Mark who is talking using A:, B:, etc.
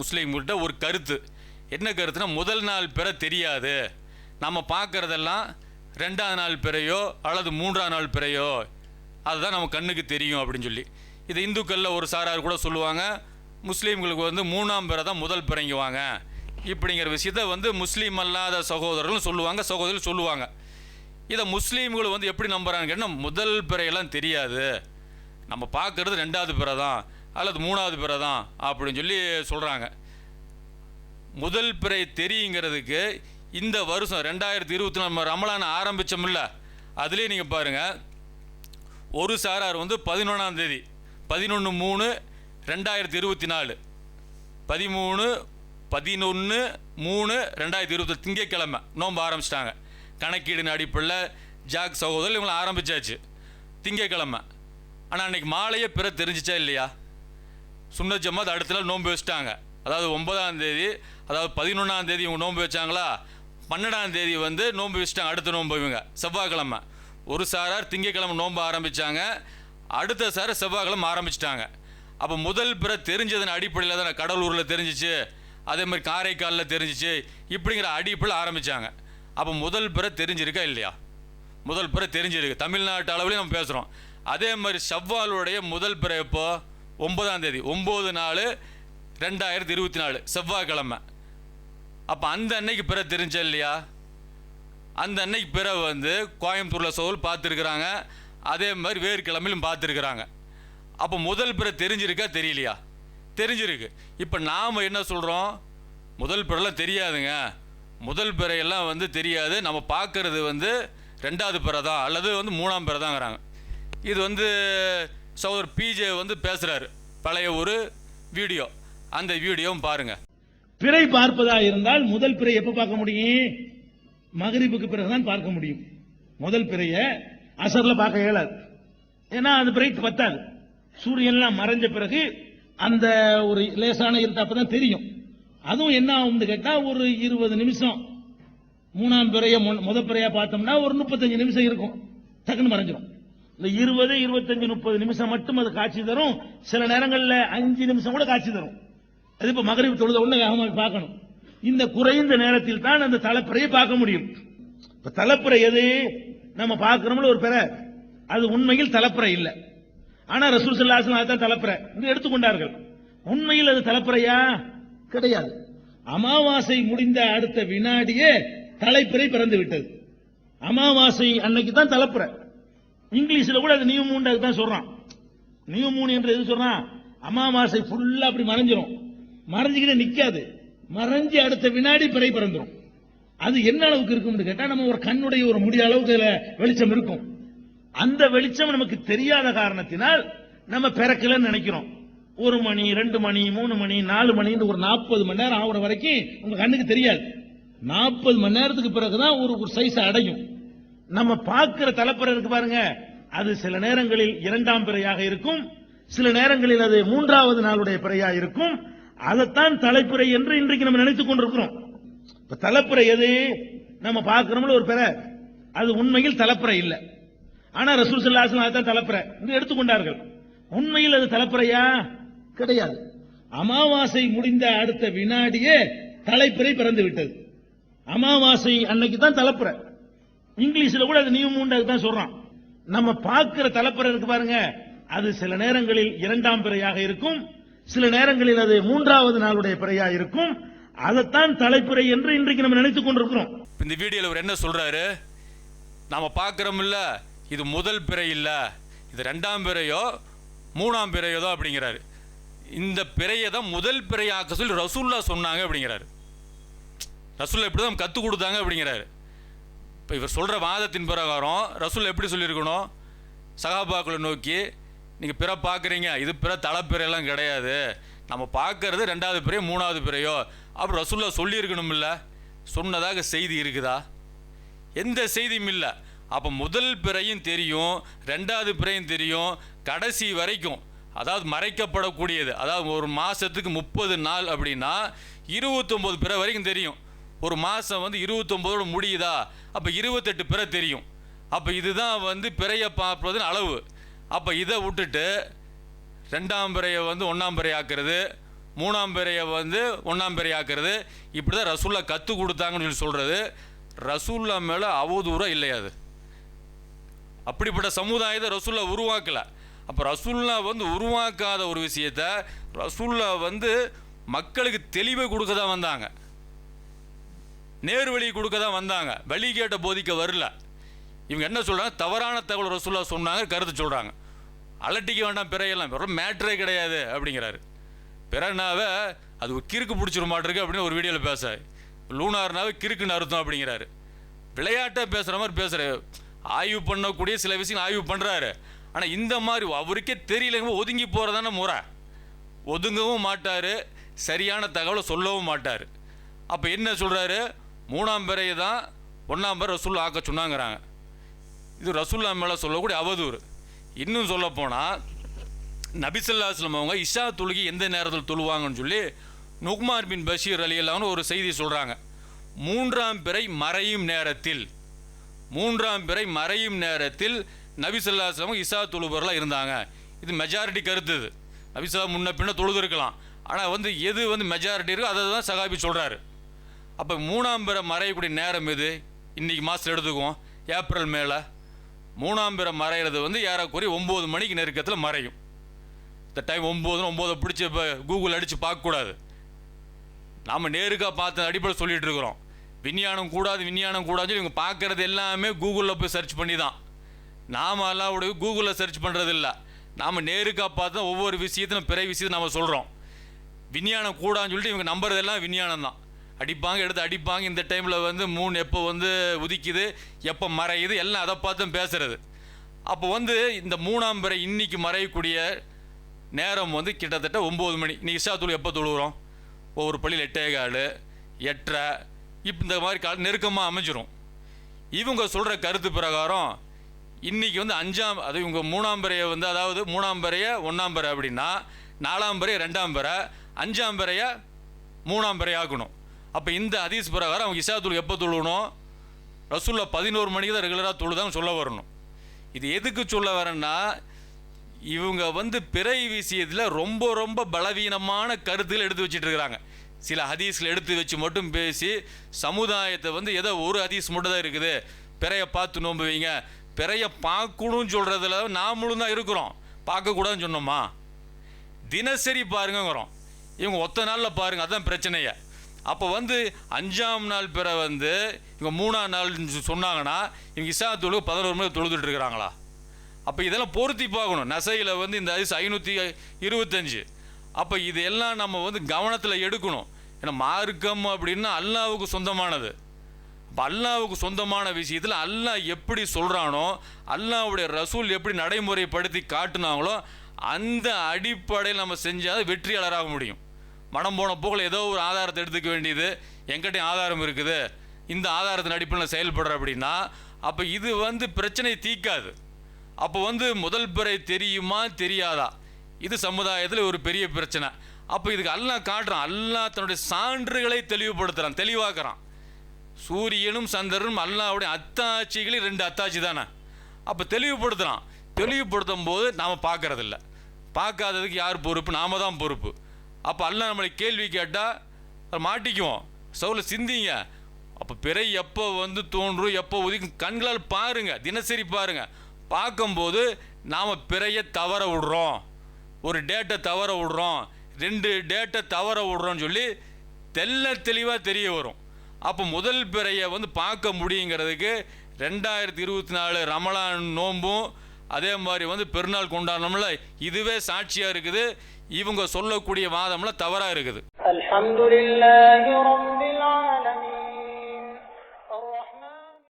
A: முஸ்லீம்கிட்ட ஒரு கருத்து. என்ன கருத்துனா முதல் நாள் பிற தெரியாது. நம்ம பார்க்கறதெல்லாம் ரெண்டாவது நாள் பிறையோ அல்லது மூன்றாம் நாள் பிறையோ அதுதான் நம்ம கண்ணுக்கு தெரியும் அப்படின்னு சொல்லி. இது இந்துக்களில் ஒரு சாரார் கூட சொல்லுவாங்க முஸ்லீம்களுக்கு வந்து மூணாம் பிறை தான் முதல் பிறங்குவாங்க. இப்படிங்கிற விஷயத்த வந்து முஸ்லீம் அல்லாத சகோதரர்களும் சொல்லுவாங்க சகோதரர்கள் சொல்லுவாங்க. இதை முஸ்லீம்கள் வந்து எப்படி நம்புறாங்க கேட்டால் முதல் பிறையெல்லாம் தெரியாது. நம்ம பார்க்கறது ரெண்டாவது பிறை தான் அல்லது மூணாவது பிறை தான் அப்படின்னு சொல்லி சொல்கிறாங்க முதல் பிறை தெரியுங்கிறதுக்கு இந்த வருஷம் ரெண்டாயிரத்தி இருபத்தி நாலு ரமலான் ஆரம்பித்தோம்ல அதுலேயே நீங்கள் பாருங்கள் ஒரு சாரார் வந்து பதினொன்றாம் தேதி பதினொன்று மூணு ரெண்டாயிரத்தி இருபத்தி நாலு பதிமூணு பதினொன்று மூணு ரெண்டாயிரத்தி இருபத்தி திங்கட்கிழமை நோம்பு ஆரம்பிச்சிட்டாங்க. கணக்கீடு அடிப்படையில் ஜாக் சகோதரர் இவங்களை ஆரம்பிச்சாச்சு. திங்கட்கிழமை. ஆனால் அன்னைக்கு மாலையே பிற தெரிஞ்சிச்சா இல்லையா? சுண்ண ஜமாத் அடுத்த நாள் நோன்பு வச்சுட்டாங்க. அதாவது ஒன்பதாம் தேதி அதாவது பதினொன்றாம் தேதி இவங்க நோன்பு வச்சாங்களா? பன்னெண்டாம் தேதி வந்து நோன்பு வச்சுட்டாங்க அடுத்த நோன்பு இவங்க. செவ்வாய்க்கிழமை. ஒரு சாரார் திங்கட்கிழமை நோன்பு ஆரம்பித்தாங்க அடுத்த சாரார் செவ்வாய்க்கிழமை ஆரம்பிச்சிட்டாங்க. அப்போ முதல் பிற தெரிஞ்சதன் அடிப்படையில் தான் கடலூரில் தெரிஞ்சிச்சு. அதே மாதிரி காரைக்காலில் தெரிஞ்சிச்சு. இப்படிங்கிற அடிப்படையில் ஆரம்பித்தாங்க அப்போ முதல் பிற தெரிஞ்சிருக்கா இல்லையா? முதல் பிற தெரிஞ்சிருக்கு. தமிழ்நாட்டு அளவுலேயும் நம்ம பேசுகிறோம் அதே மாதிரி செவ்வாலுடைய முதல் பிறை ஒன்பதாம் தேதி. ஒம்பது நாலு ரெண்டாயிரத்தி இருபத்தி நாலு. செவ்வாய்க்கிழமை. அப்போ அந்த அன்னைக்கு பிற தெரிஞ்சா இல்லையா? அந்த அன்னைக்கு பிற வந்து கோயம்புத்தூரில் சோல் பார்த்துருக்குறாங்க. அதே மாதிரி வேறு கிழமையிலும் பார்த்துருக்குறாங்க. அப்போ முதல் பிற தெரிஞ்சிருக்கா தெரியலையா? தெரிஞ்சிருக்கு. இப்போ நாம் என்ன சொல்கிறோம் முதல் பிறலாம் தெரியாதுங்க. முதல் பிறையெல்லாம் வந்து தெரியாது. நம்ம பார்க்குறது வந்து ரெண்டாவது பிறை தான் அல்லது வந்து மூணாம் பிறை தாங்கிறாங்க இது வந்து சகோதரர் பிஜே வந்து பேசுகிறாரு பழைய ஒரு வீடியோ. அந்த வீடியோவும் பாருங்க.
B: பிறை பார்ப்பதா இருந்தால் முதல் பிறை எப்ப பார்க்க முடியும்? மகரிப்புக்கு பிறகுதான் பார்க்க முடியும். முதல் பிறைய அசர்ல பார்க்க இயலாது. ஏன்னா அது பிறை பத்தாது. சூரியன்லாம் மறைஞ்ச பிறகு அந்த ஒரு லேசான இருட்டு அப்பதான் தெரியும். அதுவும் என்ன ஆகும்னு கேட்டா ஒரு இருபது நிமிஷம். மூணாம் பிறைய மொ- முத பிறையா பார்த்தோம்னா ஒரு முப்பத்தஞ்சு நிமிஷம் இருக்கும். டக்குன்னு மறைஞ்சிடும் இந்த இருபது இருபத்தஞ்சு முப்பது நிமிஷம் மட்டும் அது காட்சி தரும். சில நேரங்களில் அஞ்சு நிமிஷம் கூட காட்சி தரும். அது இப்ப மகரிப் தொழுத உடனே பார்க்கணும். இந்த குறைந்த நேரத்தில் தான் அந்த தலைப்புறையை பார்க்க முடியும். இப்ப தலைப்புறை எது? நம்ம பார்க்கிறோம்ல ஒரு பிற. அது உண்மையில் தலைப்புறை இல்லை. ஆனா ரசூல் சல்லாசன் அதுதான் தலைப்புறை. என்று எடுத்துக்கொண்டார்கள். உண்மையில் அது தலைப்புறையா? கிடையாது. அமாவாசை முடிந்த அடுத்த வினாடியே தலைப்புறை பிறந்து விட்டது. அமாவாசை அன்னைக்கு தான் தலைப்புறை. இங்கிலீஷ்ல கூட அது நியூ மூன் தான் சொல்றான். நியூ மூன் என்று எது சொல்றான்? அமாவாசை ஃபுல்லா அப்படி மறைஞ்சிரும். மறைஞ்சுக்கிட்டே நிக்காது. மறைஞ்சு அடுத்த வினாடி பிறை பிறந்துடும் அது என்ன அளவுக்கு இருக்கும்னு கேட்டா நம்ம ஒரு கண்ணுடைய ஒரு முடிய அளவுக்கு அதுல வெளிச்சம் இருக்கும். அந்த வெளிச்சம் நமக்கு தெரியாத காரணத்தினால் நம்ம பிறக்கலன்னு நினைக்கிறோம். ஒரு மணி ரெண்டு மணி மூணு மணி நாலு மணின்னு ஒரு நாற்பது மணி நேரம் ஆகுற வரைக்கும் உங்க கண்ணுக்கு தெரியாது. நாற்பது மணி நேரத்துக்கு பிறகுதான் ஒரு ஒரு சைஸ் அடையும். நம்ம பார்க்கிற தலைப்பறை இருக்கு பாருங்க. அது சில நேரங்களில் இரண்டாம் பிறையாக இருக்கும். சில நேரங்களில் அது மூன்றாவது நாளுடைய பிறையா இருக்கும். அதைத்தான் தலைப்புறை என்று இன்றைக்கு நம்ம நினைத்துக் கொண்டிருக்கிறோம். இப்ப தலைப்புறை எது? நம்ம பார்க்கிறோம்ல ஒரு பிறை. அது உண்மையில் தலைப்புறை இல்லை. ஆனா ரசூல் சல்லாசன் அதுதான் தலைப்புறை என்று எடுத்துக்கொண்டார்கள் உண்மையில் அது தலைப்புறையா? கிடையாது. அமாவாசை முடிந்த அடுத்த வினாடியே தலைப்புறை பிறந்து விட்டது. அமாவாசை அன்னைக்கு தான் தலைப்புறை. இங்கிலீஷ்ல கூட அது நியூ தான் சொல்றான். நம்ம பார்க்கிற தலைப்புறை இருக்கு பாருங்க. அது சில நேரங்களில் இரண்டாம் பிறையாக இருக்கும். சில நேரங்களில் அது மூன்றாவது நாளுடைய பிறையா இருக்கும். அதைத்தான் தலைப்புறை என்று இன்றைக்கு நம்ம நினைத்துக் கொண்டிருக்கிறோம்.
A: இந்த வீடியோவில் அவர் என்ன சொல்கிறாரு நாம் பார்க்குறோமில்ல இது முதல் பிறை இல்லை. இது ரெண்டாம் பிறையோ மூணாம் பிறையோ தான் அப்படிங்கிறாரு. இந்த பிறையை தான் முதல் பிறையாக்க சொல்லி ரசூல்லா சொன்னாங்க அப்படிங்கிறாரு. ரசூல்லா இப்படி தான் கற்றுக் கொடுத்தாங்க அப்படிங்கிறாரு. இப்போ இவர் சொல்கிற வாதத்தின் பிரகாரம் ரசூல் எப்படி சொல்லியிருக்கணும்? சகாபாக்களை நோக்கி நீங்கள் பிற பார்க்குறீங்க. இது பிற தலைப்பிறையெல்லாம் கிடையாது. நம்ம பார்க்கறது ரெண்டாவது பிறையோ மூணாவது பிறையோ? அப்படி ரசூல்லா சொல்லியிருக்கணும்ல. சொன்னதாக செய்தி இருக்குதா? எந்த செய்தியும் இல்லை. அப்போ முதல் பிறையும் தெரியும் ரெண்டாவது பிறையும் தெரியும் கடைசி வரைக்கும். அதாவது மறைக்கப்படக்கூடியது. அதாவது ஒரு மாதத்துக்கு முப்பது நாள் அப்படின்னா இருபத்தொம்போது பிற வரைக்கும் தெரியும். ஒரு மாதம் வந்து இருபத்தொம்போதோட முடியுதா? அப்போ இருபத்தெட்டு பிறை தெரியும். அப்போ இதுதான் வந்து பிறையை பார்ப்பதன் அளவு. அப்போ இதை விட்டுட்டு ரெண்டாம் பிறையை வந்து ஒன்றாம் பிறை ஆக்குறது மூணாம் பிறையை வந்து ஒன்றாம் பிறை ஆக்குறது இப்படி தான் ரசூல்லா கற்றுக் கொடுத்தாங்கன்னு சொல்லி சொல்கிறது ரசூல்லா மேலே அவதூறம் இல்லையா அது. அப்படிப்பட்ட சமுதாயத்தை ரசூல்லா உருவாக்கல. அப்போ ரசூல்லா வந்து உருவாக்காத ஒரு விஷயத்த ரசூல்லா வந்து மக்களுக்கு தெளிவை கொடுக்க தான் வந்தாங்க. நேர் வழி கொடுக்க தான் வந்தாங்க. வழி கேட்ட போதிக்க வரல. இவங்க என்ன சொல்கிறாங்க தவறான தகவல் ரசூல்லா சொன்னாங்க கருத்து சொல்கிறாங்க அலட்டிக்க வேண்டாம் பிறையெல்லாம் வெறும் மேட்ரே கிடையாது அப்படிங்கிறாரு. பிறனாவே அது ஒரு கிறுக்கு பிடிச்சிட மாட்டிருக்கு அப்படின்னு ஒரு வீடியோவில் பேச லூனார்னாவே கிறுக்குன்னு அர்த்தம் அப்படிங்கிறாரு. விளையாட்டாக பேசுகிற மாதிரி பேசுகிறாரு ஆய்வு பண்ணக்கூடிய சில விஷயம் ஆய்வு பண்ணுறாரு ஆனால் இந்த மாதிரி அவருக்கே தெரியலங்க ஒதுங்கி போகிறதான முறை. ஒதுங்கவும் மாட்டார். சரியான தகவலை சொல்லவும் மாட்டார். அப்போ என்ன சொல்கிறாரு மூணாம் பிறையை தான் ஒன்றாம் பேர் ரசூல் ஆக்க சொன்னாங்கிறாங்க. இது ரசூல்லா மேலே சொல்லக்கூடிய அவதூறு. இன்னும் சொல்ல போனால் நபிசல்லாஸ்லம் அவங்க இஷா தொழுகி எந்த நேரத்தில் தொழுவாங்கன்னு சொல்லி நுக்மார் பின் பஷீர் அலி அல்லான்னு ஒரு செய்தி சொல்கிறாங்க மூன்றாம் பிறை மறையும் நேரத்தில் மூன்றாம் பிறை மறையும் நேரத்தில் நபிசல்லாஸ்லம் இஷா தொழுபவர்களாக இருந்தாங்க. இது மெஜாரிட்டி கருத்து இது. நபிசல்லா முன்ன பின்ன தொழுது இருக்கலாம் ஆனால் வந்து எது வந்து மெஜாரிட்டி இருக்கோ அதை தான் சகாபி சொல்கிறாரு அப்போ மூணாம் பிறை மறையக்கூடிய நேரம் இது இன்னைக்கு மாதத்தில் எடுத்துக்குவோம். ஏப்ரல் மேலே மூணாம் பிறை மறையிறது வந்து ஏறக்குறைய ஒம்பது மணிக்கு நெருக்கத்தில் மறையும். இந்த டைம் ஒம்போதுன்னு ஒம்போதை பிடிச்சி இப்போ கூகுள் அடித்து பார்க்கக்கூடாது. நாம் நேருக்காக பார்த்து அடிப்படை சொல்லிகிட்டு இருக்கிறோம். விஞ்ஞானம் கூடாது விஞ்ஞானம் கூடாது இவங்க பார்க்குறது எல்லாமே கூகுளில் போய் சர்ச் பண்ணி தான் நாம் அல்லாவுடைய கூகுளில் சர்ச் பண்ணுறது இல்லை. நாம் நேருக்காக பார்த்து தான் ஒவ்வொரு விஷயத்தையும் பிற விஷயத்தை நம்ம சொல்கிறோம் விஞ்ஞானம் கூடான்னு சொல்லிட்டு இவங்க நம்புறதெல்லாம் விஞ்ஞானம் தான் அடிப்பாங்க எடுத்து அடிப்பாங்க. இந்த டைமில் வந்து மூணு எப்போ வந்து உதிக்குது எப்போ மறையுது எல்லாம் அதை பார்த்தும் பேசுகிறது அப்போ வந்து இந்த மூணாம் பிறை இன்றைக்கி மறையக்கூடிய நேரம் வந்து கிட்டத்தட்ட ஒம்பது மணி. நீ இஷா தொழு எப்போ தொழுகிறோம் ஒவ்வொரு பள்ளியில் எட்டே கால் எட்டரை. இப்போ இந்த மாதிரி கால நெருக்கமாக அமைஞ்சிரும். இவங்க சொல்கிற கருத்து பிரகாரம் இன்னைக்கு வந்து அஞ்சாம் அது இவங்க மூணாம் பிறையை வந்து அதாவது மூணாம் பிறைய ஒன்றாம் பிறை அப்படின்னா நாலாம் பிறைய ரெண்டாம் பிறை அஞ்சாம் பிறைய மூணாம் பிறை ஆக்கணும். அப்போ இந்த ஹதீஸ் பிரகாரம் அவங்க இஷா தொழு எப்போ தொழுணும் ரசூலில் பதினோரு மணிக்கு தான் ரெகுலராக தொழுதான்னு சொல்ல வரணும். இது எதுக்கு சொல்ல வரேன்னா இவங்க வந்து பிறை விஷயத்தில் ரொம்ப ரொம்ப பலவீனமான கருத்துக்கள் எடுத்து வச்சுட்டு இருக்கிறாங்க சில ஹதீஸில் எடுத்து வச்சு மட்டும் பேசி சமுதாயத்தை வந்து ஏதோ ஒரு ஹதீஸ் மட்டும் தான் இருக்குது. பிறையை பார்த்து நோம்புவீங்க. பிறையை பார்க்கணும்னு சொல்கிறதுல நாமளும் தான் இருக்கிறோம். பார்க்கக்கூடாதுன்னு சொன்னோமா? தினசரி பாருங்கிறோம் இவங்க ஒத்த நாளில் பாருங்கள் அதுதான் பிரச்சனையை. அப்போ வந்து அஞ்சாம் நாள் பிற வந்து இவங்க மூணாம் நாள் சொன்னாங்கன்னா இவங்க இஸ்லாத்தோடு பதினோரு மணி தொழுதுட்டு இருக்கிறாங்களா? அப்போ இதெல்லாம் பொருத்தி பார்க்கணும். நசையில் வந்து இந்த ஐஸ் ஐநூற்றி இருபத்தஞ்சு. அப்போ இது எல்லாம் நம்ம வந்து கவனத்தில் எடுக்கணும். ஏன்னா மார்க்கம் அப்படின்னா அல்லாவுக்கு சொந்தமானது. அப்போ அல்லாவுக்கு சொந்தமான விஷயத்தில் அல்லாஹ் எப்படி சொல்கிறானோ அல்லாஹ்வுடைய ரசூல் எப்படி நடைமுறைப்படுத்தி காட்டுனாங்களோ அந்த அடிப்படையில் நம்ம செஞ்சால் வெற்றியாளராக முடியும். மனம் போன போக்கில் ஏதோ ஒரு ஆதாரத்தை எடுத்துக்க வேண்டியது. எங்கிட்டையும் ஆதாரம் இருக்குது. இந்த ஆதாரத்தின் அடிப்படையில் செயல்படுற அப்படின்னா அப்போ இது வந்து பிரச்சனையை தீக்காது அப்போ வந்து முதல் பிறை தெரியுமா தெரியாதா? இது சமுதாயத்தில் ஒரு பெரிய பிரச்சனை. அப்போ இதுக்கு எல்லாம் காட்டுறான். எல்லாம் தன்னுடைய சான்றுகளை தெளிவுபடுத்துகிறான் தெளிவாக்குறான். சூரியனும் சந்திரனும் அல்லாவுடைய அத்தாட்சிகளே ரெண்டு அத்தாட்சி தானே? அப்போ தெளிவுபடுத்துகிறான் தெளிவுபடுத்தும் போது நாம் பார்க்கறதில்ல. பார்க்காததுக்கு யார் பொறுப்பு? நாம தான் பொறுப்பு. அப்போ அல்ல நம்மளை கேள்வி கேட்டால் மாட்டிக்குவோம். சவுல சிந்திங்க. அப்போ பிறை எப்போ வந்து தோன்றும் எப்போ உதிக்கும் கண்களால் பாருங்க. தினசரி பாருங்க. பார்க்கும்போது நாம் பிறையை தவற விடுறோம். ஒரு டேட்டை தவற விடுறோம். ரெண்டு டேட்டை தவற விடுறோம்னு சொல்லி தெல்ல தெளிவாக தெரிய வரும். அப்போ முதல் பிறையை வந்து பார்க்க முடியுங்கிறதுக்கு ரெண்டாயிரத்தி இருபத்தி நாலு ரமலான் நோம்பும் அதே மாதிரி வந்து பெருநாள் கொண்டாடணும்ல இதுவே சாட்சியாக இருக்குது. இவங்க சொல்லக்கூடிய வாதம்லாம் தவறாக இருக்குது.